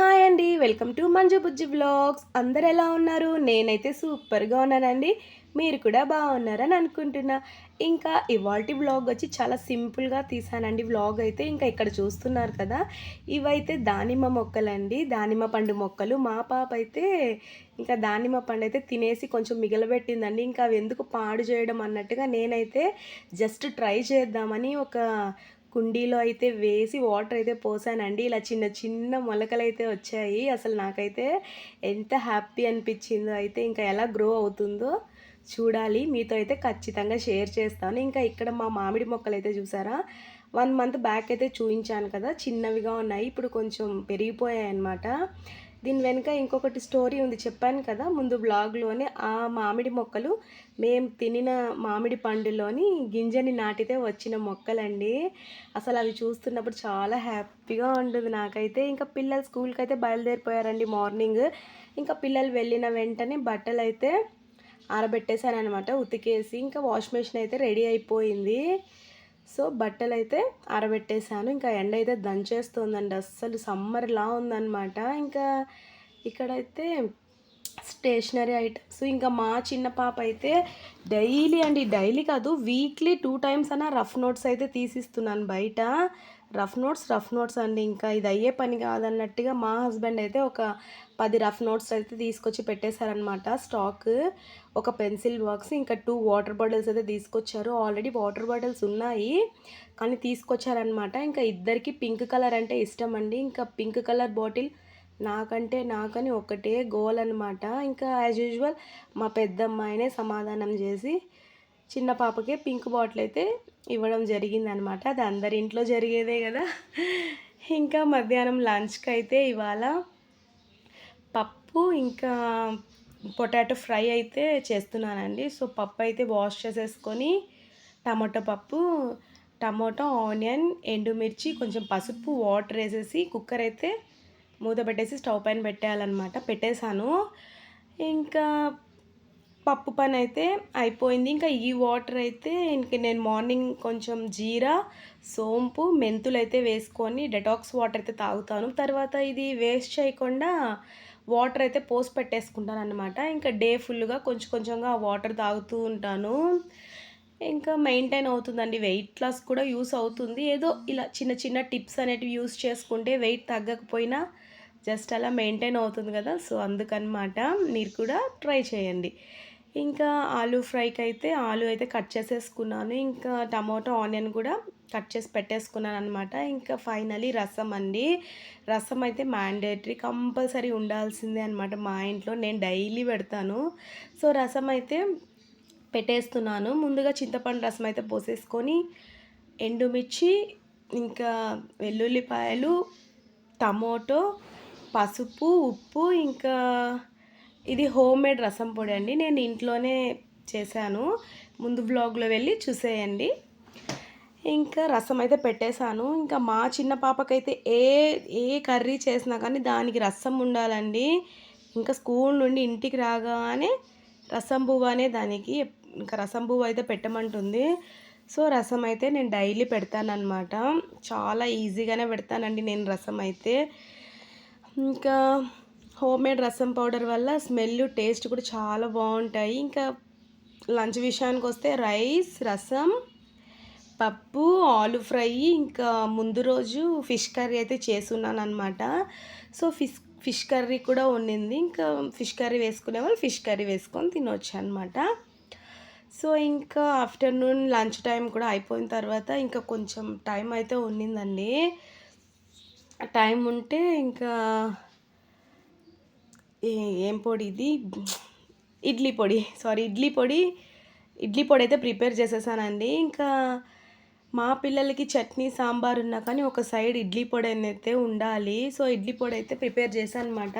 Hi అండి. Welcome to Manju Bujji vlogs. అందరు ఎలా ఉన్నారు? నేనైతే సూపర్గా ఉన్నానండి. మీరు కూడా బాగున్నారని అనుకుంటున్నా. ఇంకా ఇవాల్టి వ్లాగ్ వచ్చి చాలా సింపుల్గా తీసానండి. వ్లాగ్ అయితే ఇంకా ఇక్కడ చూస్తున్నారు కదా. ఇవైతే దానిమ్మ మొక్కలండి. దానిమ్మ పండు మొక్కలు. మా పాప అయితే ఇంకా దానిమ్మ పండు అయితే తినేసి కొంచెం మిగలబెట్టిందండి. ఇంకా అవి ఎందుకు పాడు చేయడం అన్నట్టుగా నేనైతే జస్ట్ ట్రై చేద్దామని ఒక కుండీలో అయితే వేసి వాటర్ అయితే పోసానండి. ఇలా చిన్న చిన్న మొలకలు అయితే వచ్చాయి. అసలు నాకైతే ఎంత హ్యాపీ అనిపించిందో అయితే ఇంకా ఎలా గ్రో అవుతుందో చూడాలి. మీతో అయితే ఖచ్చితంగా షేర్ చేస్తాను. ఇంకా ఇక్కడ మా మామిడి మొక్కలు అయితే చూసారా? వన్ మంత్ బ్యాక్ అయితే చూపించాను కదా చిన్నవిగా ఉన్నాయి. ఇప్పుడు కొంచెం పెరిగిపోయాయి అన్నమాట దీని వెనుక ఇంకొకటి స్టోరీ ఉంది. చెప్పాను కదా ముందు బ్లాగ్లోనే ఆ మామిడి మొక్కలు మేము తినిన మామిడి పండులోని గింజని నాటితే వచ్చిన మొక్కలండి. అసలు అవి చూస్తున్నప్పుడు చాలా హ్యాపీగా ఉంటుంది నాకైతే. ఇంకా పిల్లలు స్కూల్కి అయితే బయలుదేరిపోయారండి మార్నింగ్ ఇంకా పిల్లలు వెళ్ళిన వెంటనే బట్టలు అయితే ఆరబెట్టేశాను అనమాట ఉతికేసి ఇంకా వాష్ మెషిన్ అయితే రెడీ అయిపోయింది. సో బట్టలు అయితే ఆరబెట్టేశాను. ఇంకా ఎండ అయితే దంచేస్తుందండి. అస్సలు సమ్మర్లా ఉందన్నమాట. ఇంకా ఇక్కడైతే స్టేషనరీ ఐటమ్స్. ఇంకా మా చిన్న పాప అయితే డైలీ అండి డైలీ కాదు వీక్లీ టూ టైమ్స్ అన్న రఫ్ నోట్స్ అయితే తీసిస్తున్నాను బయట. రఫ్ నోట్స్ రఫ్ నోట్స్ అండి. ఇంకా ఇది అయ్యే పని కాదన్నట్టుగా మా హస్బెండ్ అయితే ఒక పది రఫ్ నోట్స్ అయితే తీసుకొచ్చి పెట్టేశారనమాట స్టాక్ ఒక పెన్సిల్ బాక్స్ ఇంకా టూ వాటర్ బాటిల్స్ అయితే తీసుకొచ్చారు. ఆల్రెడీ వాటర్ బాటిల్స్ ఉన్నాయి కానీ తీసుకొచ్చారనమాట ఇంకా ఇద్దరికి పింక్ కలర్ అంటే ఇష్టం అండి. ఇంకా పింక్ కలర్ బాటిల్ నాకంటే నాకని ఒకటే గోల్ అనమాట ఇంకా యాజ్ యూజువల్ మా పెద్దమ్మాయినే సమాధానం చేసి చిన్న పాపకే పింక్ బాటిల్ అయితే ఇవ్వడం జరిగిందనమాట. అది అందరి ఇంట్లో జరిగేదే కదా. ఇంకా మధ్యాహ్నం లంచ్కి అయితే ఇవాళ పప్పు ఇంకా పొటాటో ఫ్రై అయితే చేస్తున్నానండి. సో పప్పు అయితే వాష్ చేసేసుకొని టమాటో పప్పు టమాటో ఆనియన్ ఎండుమిర్చి కొంచెం పసుపు వాటర్ వేసేసి కుక్కర్ అయితే మూత పెట్టేసి స్టవ్ పైన పెట్టేయాలన్నమాట. పెట్టేశాను. ఇంకా పప్పు పని అయితే అయిపోయింది. ఇంకా ఈ వాటర్ అయితే ఇంక నేను మార్నింగ్ కొంచెం జీరా సోంపు మెంతులు అయితే వేసుకొని డెటాక్స్ వాటర్ అయితే తాగుతాను. తర్వాత ఇది వేస్ట్ చేయకుండా వాటర్ అయితే పోసి పెట్టేసుకుంటాను అనమాట ఇంకా డే ఫుల్గా కొంచెం కొంచెంగా వాటర్ తాగుతూ ఉంటాను. ఇంకా మెయింటైన్ అవుతుందండి. వెయిట్ లాస్ కూడా యూస్ అవుతుంది. ఏదో ఇలా చిన్న చిన్న టిప్స్ అనేటివి యూస్ చేసుకుంటే వెయిట్ తగ్గకపోయినా జస్ట్ అలా మెయింటైన్ అవుతుంది కదా. సో అందుకనమాట మీరు కూడా ట్రై చేయండి. ఇంకా ఆలూ ఫ్రైకి అయితే ఆలు అయితే కట్ చేసేసుకున్నాను. ఇంకా టమాటో ఆనియన్ కూడా కట్ చేసి పెట్టేసుకున్నాను అనమాట ఇంకా ఫైనలీ రసం అండి. రసం అయితే మ్యాండేటరీ కంపల్సరీ ఉండాల్సిందే అనమాట మా ఇంట్లో. నేను డైలీ పెడతాను. సో రసం అయితే పెట్టేస్తున్నాను. ముందుగా చింతపండు రసం అయితే పోసేసుకొని ఎండుమిర్చి ఇంకా వెల్లుల్లిపాయలు టమోటో పసుపు ఉప్పు ఇంకా ఇది హోమ్ మేడ్ రసం పొడి అండి. నేను ఇంట్లోనే చేశాను. ముందు బ్లాగ్లో వెళ్ళి చూసేయండి. ఇంకా రసం అయితే పెట్టేశాను. ఇంకా మా చిన్న పాపకైతే ఏ ఏ కర్రీ చేసినా కానీ దానికి రసం ఉండాలండి. ఇంకా స్కూల్ నుండి ఇంటికి రాగానే రసం పువ్వు అనే దానికి ఇంకా రసం పువ్వు అయితే పెట్టమంటుంది. సో రసం అయితే నేను డైలీ పెడతానమాట చాలా ఈజీగానే పెడతానండి నేను రసం అయితే. ఇంకా హోమ్ మేడ్ రసం పౌడర్ వల్ల స్మెల్ టేస్ట్ కూడా చాలా బాగుంటాయి. ఇంకా లంచ్ విషయానికి వస్తే రైస్ రసం పప్పు ఆలు ఫ్రై ఇంకా ముందు రోజు ఫిష్ కర్రీ అయితే చేసున్నాను అనమాట సో ఫిష్ ఫిష్ కర్రీ కూడా ఉండింది ఇంకా ఫిష్ కర్రీ వేసుకునే వాళ్ళు ఫిష్ కర్రీ వేసుకొని తినొచ్చు అనమాట సో ఇంకా ఆఫ్టర్నూన్ లంచ్ టైం కూడా అయిపోయిన తర్వాత ఇంకా కొంచెం టైం అయితే ఉండిందండి. టైం ఉంటే ఇంకా ఏం పొడి ఇది? ఇడ్లీ పొడి. సారీ ఇడ్లీ పొడి. ఇడ్లీ పొడి అయితే ప్రిపేర్ చేసేసానండి. ఇంకా మా పిల్లలకి చట్నీ సాంబార్ ఉన్నా కానీ ఒక సైడ్ ఇడ్లీ పొడి అయితే ఉండాలి. సో ఇడ్లీ పొడి అయితే ప్రిపేర్ చేశాను అనమాట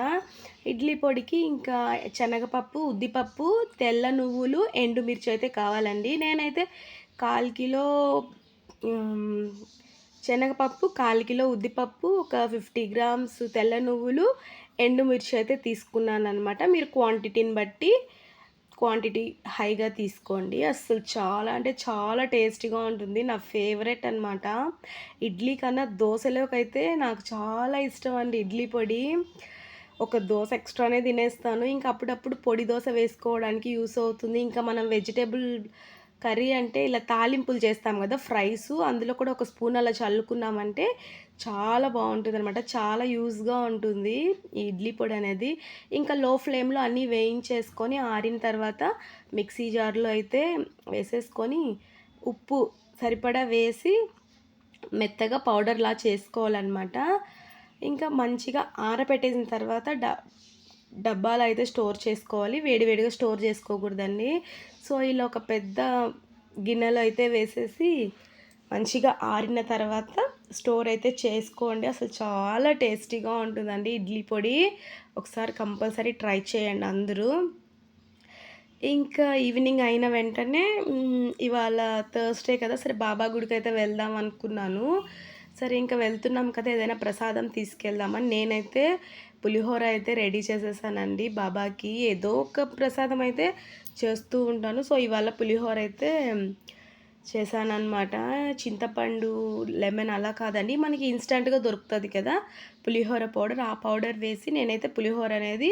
ఇడ్లీ పొడికి ఇంకా శనగపప్పు ఉద్దిపప్పు తెల్ల నువ్వులు ఎండుమిర్చి అయితే కావాలండి. నేనైతే కాల్ కిలో శనగపప్పు కాల్ కిలో ఉద్దిపప్పు ఒక ఫిఫ్టీ గ్రామ్స్ తెల్ల నువ్వులు ఎండుమిర్చి అయితే తీసుకున్నాను అనమాట మీరు క్వాంటిటీని బట్టి క్వాంటిటీ హైగా తీసుకోండి. అస్సలు చాలా అంటే చాలా టేస్టీగా ఉంటుంది. నా ఫేవరెట్ అనమాట ఇడ్లీ కన్నా దోశలోకి అయితే నాకు చాలా ఇష్టం అండి ఇడ్లీ పొడి. ఒక దోశ ఎక్స్ట్రానే తినేస్తాను. ఇంకా అప్పుడప్పుడు పొడి దోశ వేసుకోవడానికి యూస్ అవుతుంది. ఇంకా మనం వెజిటేబుల్ కర్రీ అంటే ఇలా తాలింపులు చేస్తాం కదా ఫ్రైస్ అందులో కూడా ఒక స్పూన్ అలా చల్లుకున్నామంటే చాలా బాగుంటుంది అనమాట చాలా యూజ్గా ఉంటుంది ఈ ఇడ్లీ పొడి అనేది. ఇంకా లో ఫ్లేమ్లో అన్నీ వేయించేసుకొని ఆరిన తర్వాత మిక్సీ జార్లో అయితే వేసేసుకొని ఉప్పు సరిపడా వేసి మెత్తగా పౌడర్లా చేసుకోవాలన్నమాట. ఇంకా మంచిగా ఆరబెట్టేసిన తర్వాత డ డబ్బాలు అయితే స్టోర్ చేసుకోవాలి. వేడివేడిగా స్టోర్ చేసుకోకూడదండి. సో ఇలా ఒక పెద్ద గిన్నెలో అయితే వేసేసి మంచిగా ఆరిన తర్వాత స్టోర్ అయితే చేసుకోండి. అసలు చాలా టేస్టీగా ఉంటుందండి ఇడ్లీ పొడి. ఒకసారి కంపల్సరీ ట్రై చేయండి అందరూ. ఇంకా ఈవినింగ్ అయిన వెంటనే ఇవాళ థర్స్డే కదా సరే బాబా గుడికి అయితే వెళ్దాం అనుకున్నాను. సరే ఇంకా వెళ్తున్నాం కదా ఏదైనా ప్రసాదం తీసుకెళ్దామని నేనైతే పులిహోర అయితే రెడీ చేసేసానండి బాబాకి. ఏదో ఒక ప్రసాదం అయితే చేస్తూ ఉంటాను. సో ఇవాళ పులిహోర అయితే చేశానమాట చింతపండు లెమన్ అలా కాదండి మనకి ఇన్స్టెంట్గా దొరుకుతుంది కదా పులిహోర పౌడర్. ఆ పౌడర్ వేసి నేనైతే పులిహోర అనేది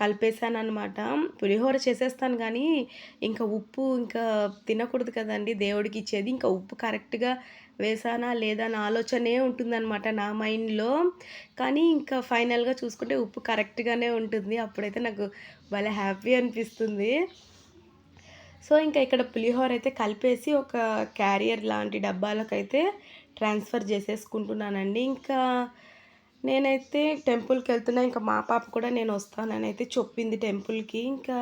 కలిపేశాను అనమాట పులిహోర చేసేస్తాను కానీ ఇంకా ఉప్పు ఇంకా తినకూడదు కదండి దేవుడికి ఇచ్చేది. ఇంకా ఉప్పు కరెక్ట్గా వేసానా లేదా నా ఆలోచనే ఉంటుందన్నమాట నా మైండ్లో. కానీ ఇంకా ఫైనల్గా చూసుకుంటే ఉప్పు కరెక్ట్గానే ఉంటుంది. అప్పుడైతే నాకు భలే హ్యాపీ అనిపిస్తుంది. సో ఇంకా ఇక్కడ పులిహోర అయితే కలిపేసి ఒక క్యారియర్ లాంటి డబ్బాలకైతే ట్రాన్స్ఫర్ చేసేసుకుంటున్నానండి. ఇంకా నేనైతే టెంపుల్కి వెళ్తున్నా ఇంకా మా పాప కూడా నేను వస్తానని అయితే చెప్పింది టెంపుల్కి. ఇంకా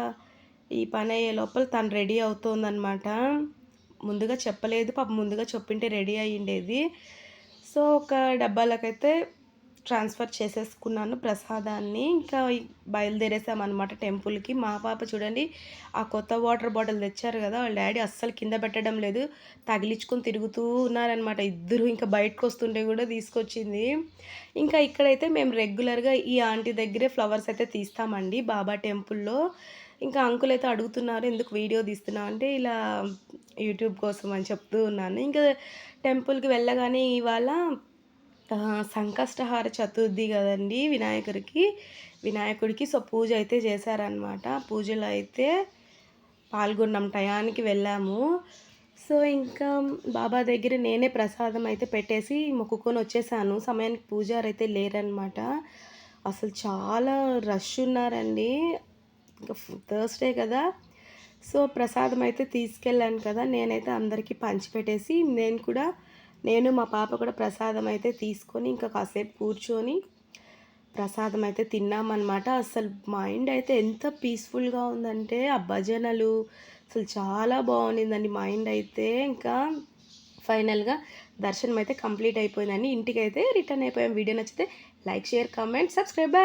ఈ పని అయ్యే లోపల తను రెడీ అవుతుందన్నమాట. ముందుగా చెప్పలేదు పాప ముందుగా చెప్పింటే రెడీ అయ్యిండేది. సో ఒక డబ్బాలకైతే ట్రాన్స్ఫర్ చేసేసుకున్నాను ప్రసాదాన్ని. ఇంకా బయలుదేరేసామన్నమాట టెంపుల్కి. మా పాప చూడండి ఆ కొత్త వాటర్ బాటిల్ తెచ్చారు కదా వాళ్ళ డాడీ అస్సలు కింద పెట్టడం లేదు. తగిలించుకొని తిరుగుతూ ఉన్నారనమాట ఇద్దరు ఇంకా బయటకు వస్తుంటే కూడా తీసుకొచ్చింది. ఇంకా ఇక్కడైతే మేము రెగ్యులర్గా ఈ ఆంటీ దగ్గరే ఫ్లవర్స్ అయితే తీస్తామండి బాబా టెంపుల్లో. ఇంకా అంకుల్ అయితే అడుగుతున్నారు ఎందుకు వీడియో తీస్తున్నావు? అంటే ఇలా యూట్యూబ్ కోసం అని చెప్తూ ఉన్నాను. ఇంకా టెంపుల్కి వెళ్ళగానే ఇవాళ సంకష్టహార చతుర్థి కదండి వినాయకుడికి. వినాయకుడికి సో పూజ అయితే చేశారనమాట పూజలో అయితే పాల్గొన్నాం టయానికి వెళ్ళాము. సో ఇంకా బాబా దగ్గర నేనే ప్రసాదం అయితే పెట్టేసి మొక్కుకొని వచ్చేసాను. సమయానికి పూజారు అయితే లేరనమాట అసలు చాలా రష్ ఉన్నారండి. ఇంకా థర్స్డే కదా. సో ప్రసాదం అయితే తీసుకెళ్ళాను కదా. నేనైతే అందరికీ పంచిపెట్టేసి నేను కూడా నేను మా పాప కూడా ప్రసాదం అయితే తీసుకొని ఇంకా కాసేపు కూర్చొని ప్రసాదం అయితే తిన్నామన్నమాట. అసలు మైండ్ అయితే ఎంత పీస్ఫుల్గా ఉందంటే ఆ భజనలు అసలు చాలా బాగుండిందండి మైండ్ అయితే. ఇంకా ఫైనల్గా దర్శనం అయితే కంప్లీట్ అయిపోయిందండి. ఇంటికి అయితే రిటర్న్ అయిపోయాం. వీడియో నచ్చితే లైక్ షేర్ కామెంట్ సబ్స్క్రైబ్